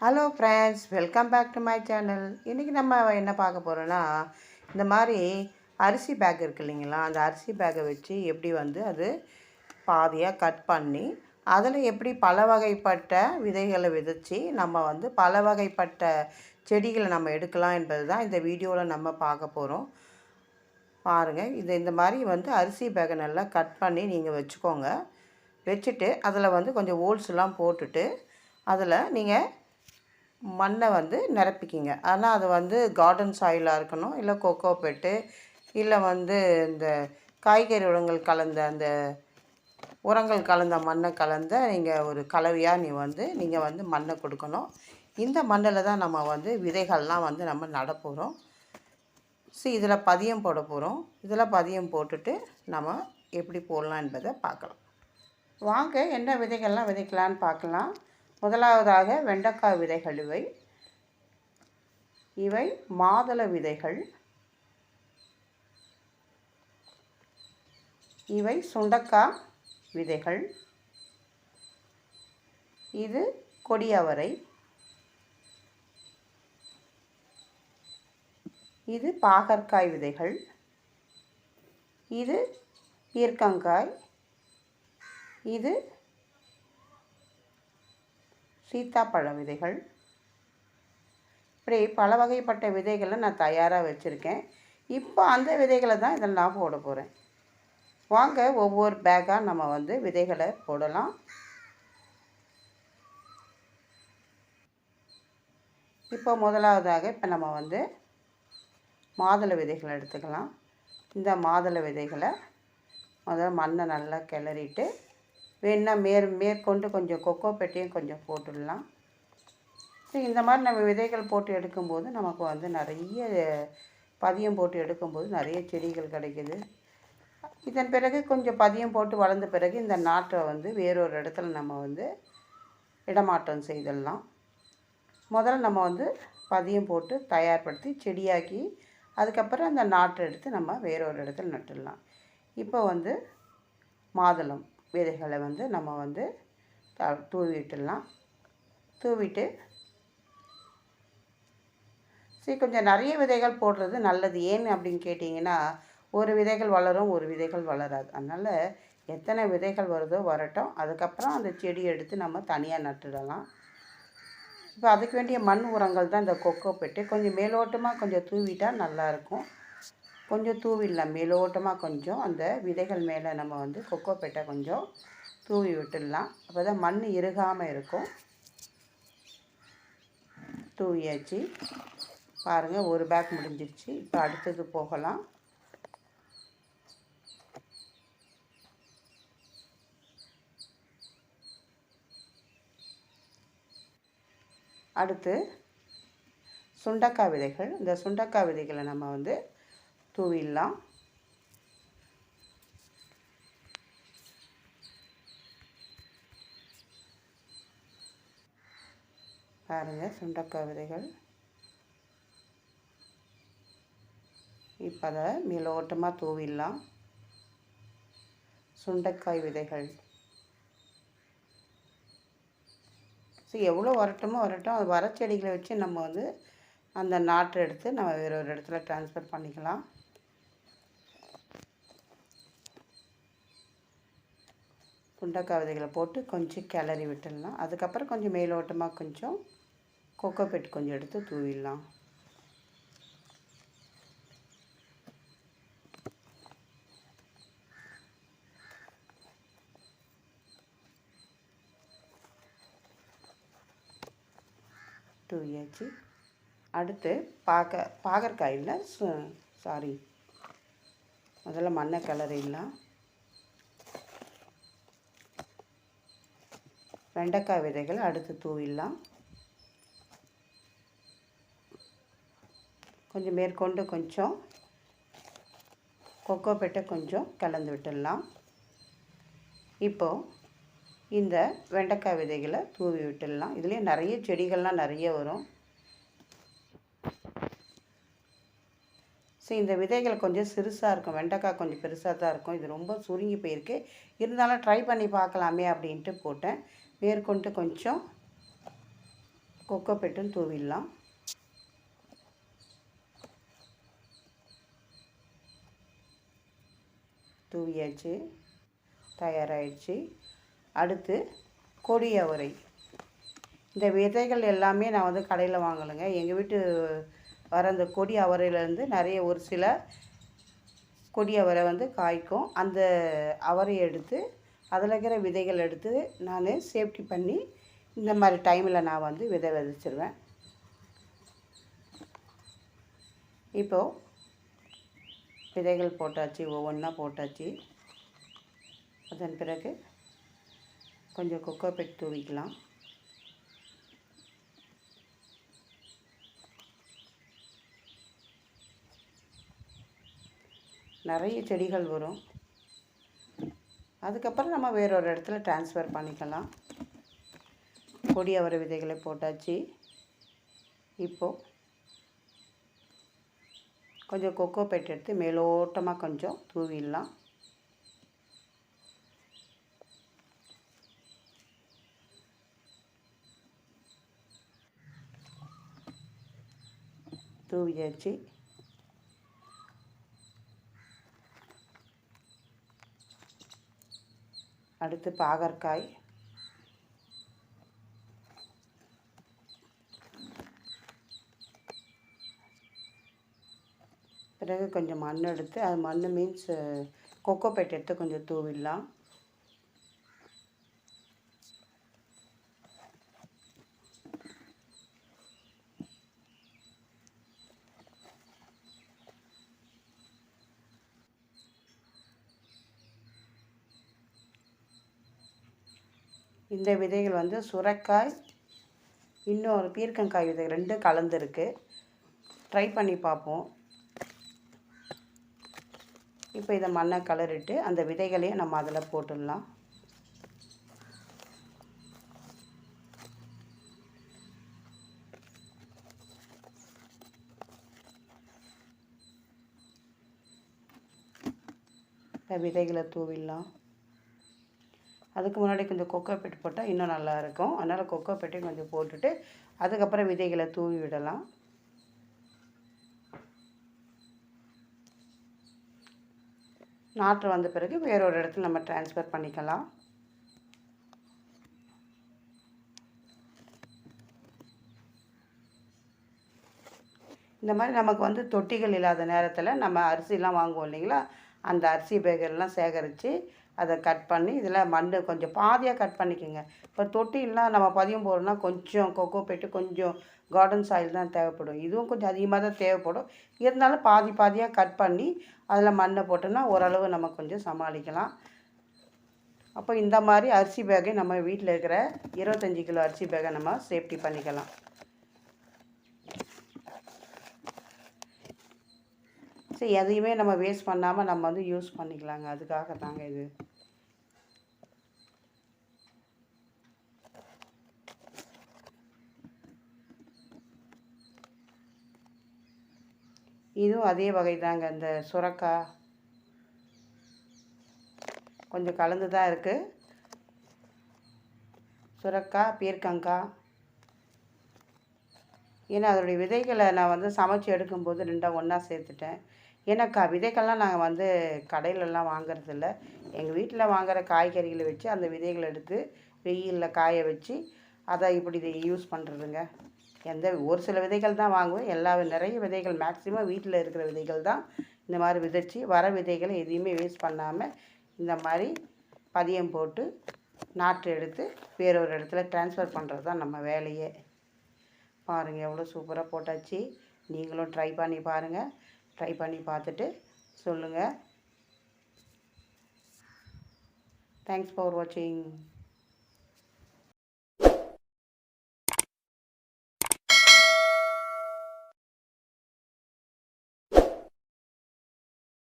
Hello friends welcome back to my channel இன்றைக்கி நம்ம என்ன பார்க்க போகிறோன்னா இந்த மாதிரி அரிசி பேக் இருக்கு இல்லைங்களா? அந்த அரிசி பேக்கை வச்சு எப்படி வந்து அது பாதியாக கட் பண்ணி அதில் எப்படி பல வகைப்பட்ட விதைகளை விதைச்சி நம்ம வந்து பல வகைப்பட்ட செடிகளை நம்ம எடுக்கலாம் என்பது தான் இந்த வீடியோவில் நம்ம பார்க்க போகிறோம் பாருங்கள் இது இந்த மாதிரி வந்து அரிசி பேக்கை நல்லா கட் பண்ணி நீங்கள் வச்சுக்கோங்க. வச்சுட்டு அதில் வந்து கொஞ்சம் ஹோல்ஸ்லாம் போட்டுட்டு அதில் நீங்கள் மண்ணை வந்து நிரப்பிக்கிங்க. ஆனால் அது வந்து கார்டன் சாயிலாக இருக்கணும் இல்லை கொக்கோ பெட்டு இல்லை வந்து இந்த காய்கறி உரங்கள் கலந்த அந்த உரங்கள் கலந்த மண்ணை கலந்த நீங்கள் ஒரு கலவையாக நீ வந்து நீங்கள் வந்து மண்ணை கொடுக்கணும். இந்த மண்ணில் தான் நம்ம வந்து விதைகள்லாம் வந்து நம்ம நட போகிறோம் ஸோ இதில் பதியம் போட போகிறோம் இதில் பதியம் போட்டுட்டு நம்ம எப்படி போடலாம் என்பதை பார்க்கலாம். வாங்க என்ன விதைகள்லாம் விதைக்கலான்னு பார்க்கலாம். முதலாவதாக வெண்டைக்காய் விதைகள் இவை. இவை மாதுளை விதைகள். இவை சுண்டக்காய் விதைகள். இது கொடியவரை. இது பாகற்காய் விதைகள். இது பீர்க்கங்காய் இது சீத்தாப்பழ விதைகள். இப்படி பல வகைப்பட்ட விதைகளை நான் தயாராக வச்சுருக்கேன். இப்போ அந்த விதைகளை தான் இதில் நான் போட போகிறேன் வாங்க ஒவ்வொரு பேக்காக நம்ம வந்து விதைகளை போடலாம். இப்போ முதலாவதாக இப்போ நம்ம வந்து மாதுளை விதைகளை எடுத்துக்கலாம். இந்த மாதுளை விதைகளை முதல்ல மண்ணை நல்லா கிளறிட்டு வேணா மேற் மேற்கொண்டு கொஞ்சம் கொக்கோ பெட்டியும் கொஞ்சம் போட்டுடலாம். ஸோ இந்த மாதிரி நம்ம விதைகள் போட்டு எடுக்கும்போது நமக்கு வந்து நிறைய பதியம் போட்டு எடுக்கும்போது நிறைய செடிகள் கிடைக்கிது. இதன் பிறகு கொஞ்சம் பதியம் போட்டு வளர்ந்த பிறகு இந்த நாற்றை வந்து வேறொரு இடத்துல நம்ம வந்து இடமாற்றம் செய்திடலாம். முதல்ல நம்ம வந்து பதியம் போட்டு தயார்படுத்தி செடியாக்கி அதுக்கப்புறம் அந்த நாற்றை எடுத்து நம்ம வேறொரு இடத்துல நட்டுடலாம். இப்போ வந்து மாதுளம். விதைகளை வந்து நம்ம வந்து த தூவி விட்டுடலாம் தூவிட்டு சரி கொஞ்சம் நிறைய விதைகள் போடுறது நல்லது. ஏன் அப்படின்னு கேட்டிங்கன்னா ஒரு விதைகள் வளரும் ஒரு விதைகள் வளராது. அதனால் எத்தனை விதைகள் வருதோ வரட்டும். அதுக்கப்புறம் அந்த செடியை எடுத்து நம்ம தனியாக நட்டுடலாம். இப்போ அதுக்கு வேண்டிய மண் உரங்கள் தான் இந்த கொக்கோ பெட்டு. கொஞ்சம் மேலோட்டமாக கொஞ்சம் தூவிட்டால் நல்லாயிருக்கும் கொஞ்சம் தூவிடலாம் மேலோட்டமாக கொஞ்சம் அந்த விதைகள் மேலே நம்ம வந்து கொக்கோ பெட்டை கொஞ்சம் தூவி விட்டுடலாம். அப்போ தான் மண் இறுகாமல் இருக்கும். தூவியாச்சு. பாருங்கள் ஒரு பேக் முடிஞ்சிருச்சு. இப்போ அடுத்தது போகலாம். அடுத்து சுண்டக்காய் விதைகள். இந்த சுண்டக்காய் விதைகளை நம்ம வந்து தூவிடலாம். பாருங்கள் சுண்டக்காய் விதைகள். இப்போ அதை மேலோட்டமாக தூவிடலாம். சுண்டைக்காய் விதைகள். ஸோ எவ்வளோ வரட்டுமோ வரட்டும். அது வர செடிகளை வச்சு நம்ம வந்து அந்த நாற்றை எடுத்து நம்ம வேற ஒரு இடத்துல ட்ரான்ஸ்ஃபர் பண்ணிக்கலாம். சுண்டக்காய் விதைகளை போட்டு கொஞ்சம் கிளறி விட்டுடலாம். அதுக்கப்புறம் கொஞ்சம் மேலோட்டமாக கொஞ்சம் கொக்கோ பெட் கொஞ்சம் எடுத்து தூவிடலாம். தூவியாச்சு. அடுத்து பாக்க பாகற்காயில் சாரி முதல்ல மண்ணை கிளறிடலாம். வெண்டைக்காய் விதைகள் அடுத்து தூவிடலாம். கொஞ்சம் மேற்கொண்டு கொஞ்சம் கொக்கோ பெட்டை கொஞ்சம் கலந்து விட்டுடலாம். இப்போது இந்த வெண்டைக்காய் விதைகளை தூவி விட்டுடலாம். இதுலேயே நிறைய செடிகள்லாம் நிறைய வரும். ஸோ இந்த விதைகள் கொஞ்சம் சிறுசாக இருக்கும். வெண்டைக்காய் கொஞ்சம் பெருசாக தான் இருக்கும். இது ரொம்ப சுருங்கி போயிருக்கு. இருந்தாலும் ட்ரை பண்ணி பார்க்கலாமே அப்படின்ட்டு போட்டேன். மேற்கொண்டு கொஞ்சம் கொக்கோ பெட்டும் தூவிடலாம். தூவியாச்சு தயாராகிடுச்சு அடுத்து கொடி அவரை. இந்த விதைகள் எல்லாமே நான் வந்து கடையில் வாங்கலைங்க. எங்கள் வீட்டு வர அந்த கொடி அவரையிலேருந்து நிறைய ஒரு சில கொடி அவரை வந்து காய்க்கும். அந்த அவரை எடுத்து அதில் இருக்கிற விதைகள் எடுத்து நான் சேஃப்டி பண்ணி இந்த மாதிரி டைமில் நான் வந்து விதை விதைச்சிருவேன். இப்போது விதைகள் போட்டாச்சு ஒவ்வொன்றா போட்டாச்சு. அதன் பிறகு கொஞ்சம் கொக்கோ பெட் தூவிக்கலாம். நிறைய செடிகள் வரும். அதுக்கப்புறம் நம்ம வேறொரு இடத்துல ட்ரான்ஸ்ஃபர் பண்ணிக்கலாம். கொடி அவரை விதைகளை போட்டாச்சு. இப்போது கொஞ்சம் கொக்கோ பெட் எடுத்து மேலோட்டமாக கொஞ்சம் தூவிடலாம். தூவியாச்சு. அடுத்து பாகற்காய். பிறகு கொஞ்சம் மண் எடுத்து அது மண் மீன்ஸ் கொக்கோ பெட் எடுத்து கொஞ்சம் தூவிடலாம். இந்த விதைகள் வந்து சுரைக்காய் இன்னொரு பீர்க்கங்காய் விதை ரெண்டும் கலந்துருக்கு. ட்ரை பண்ணி பார்ப்போம். இப்போ இதை மண்ணை கலரிட்டு அந்த விதைகளையும் நம்ம அதில் போட்டுடலாம். இந்த விதைகளை தூவிடலாம். அதுக்கு முன்னாடி கொஞ்சம் கொக்கோ பெட்டு போட்டால் இன்னும் நல்லாயிருக்கும் அதனால் கொக்கோ பெட்டையும் கொஞ்சம் போட்டுட்டு அதுக்கப்புறம் விதைகளை தூவி விடலாம். நாற்று வந்த பிறகு வேறொரு இடத்துல நம்ம டிரான்ஸ்ஃபர் பண்ணிக்கலாம். இந்த மாதிரி நமக்கு வந்து தொட்டிகள் இல்லாத நேரத்தில் நம்ம அரிசிலாம் வாங்குவோம் இல்லைங்களா? அந்த அரிசி பேகர்லாம் சேகரித்து அதை கட் பண்ணி இதில் மண் கொஞ்சம் பாதியாக கட் பண்ணிக்கோங்க. இப்போ தொட்டிலாம் நம்ம பதியம் போடுறோம்னா கொஞ்சம் கொக்கோ பெட்டு கொஞ்சம் கார்டன் சாயில் தான் தேவைப்படும். இதுவும் கொஞ்சம் அதிகமாக தான் தேவைப்படும். இருந்தாலும் பாதி பாதியாக கட் பண்ணி அதில் மண்ணை போட்டோம்னா ஓரளவு நம்ம கொஞ்சம் சமாளிக்கலாம். அப்போ இந்த மாதிரி அரிசி பேக்கை நம்ம வீட்டில் இருக்கிற இருபத்தஞ்சி கிலோ அரிசி பேக்கை நம்ம சேஃப்டி பண்ணிக்கலாம். சரி எதையுமே நம்ம வேஸ்ட் பண்ணாமல் நம்ம வந்து யூஸ் பண்ணிக்கலாங்க. அதுக்காக தாங்க இது. இதுவும் அதே வகை தாங்க இந்த சுரக்காய் கொஞ்சம் கலந்து தான் இருக்குது சுரக்காய் பீர்க்கங்காய் ஏன்னா அதோடைய விதைகளை நான் வந்து சமைச்சு எடுக்கும்போது ரெண்டாக ஒன்றா சேர்த்துட்டேன். ஏன்னாக்கா விதைகள்லாம் நாங்கள் வந்து கடையிலலாம் வாங்குறதில்ல. எங்கள் வீட்டில் வாங்குகிற காய்கறிகளை வச்சு அந்த விதைகளை எடுத்து வெயிலில் காய வச்சு அதை இப்படி இதை யூஸ் பண்ணுறதுங்க எந்த ஒரு சில விதைகள் தான் வாங்குவேன். எல்லா நிறைய விதைகள் மேக்ஸிமம் வீட்டில் இருக்கிற விதைகள் தான். இந்த மாதிரி விதைச்சி வர விதைகளை எதையுமே வேஸ்ட் பண்ணாமல் இந்த மாதிரி பதியம் போட்டு நாற்று எடுத்து வேறொரு இடத்துல ட்ரான்ஸ்ஃபர் பண்ணுறது தான் நம்ம வேலையே. பாருங்கள் எவ்வளோ சூப்பராக போட்டாச்சு. நீங்களும் ட்ரை பண்ணி பாருங்கள் ட்ரை பண்ணி பார்த்துட்டு சொல்லுங்கள் தேங்க்ஸ் ஃபார் வாட்சிங்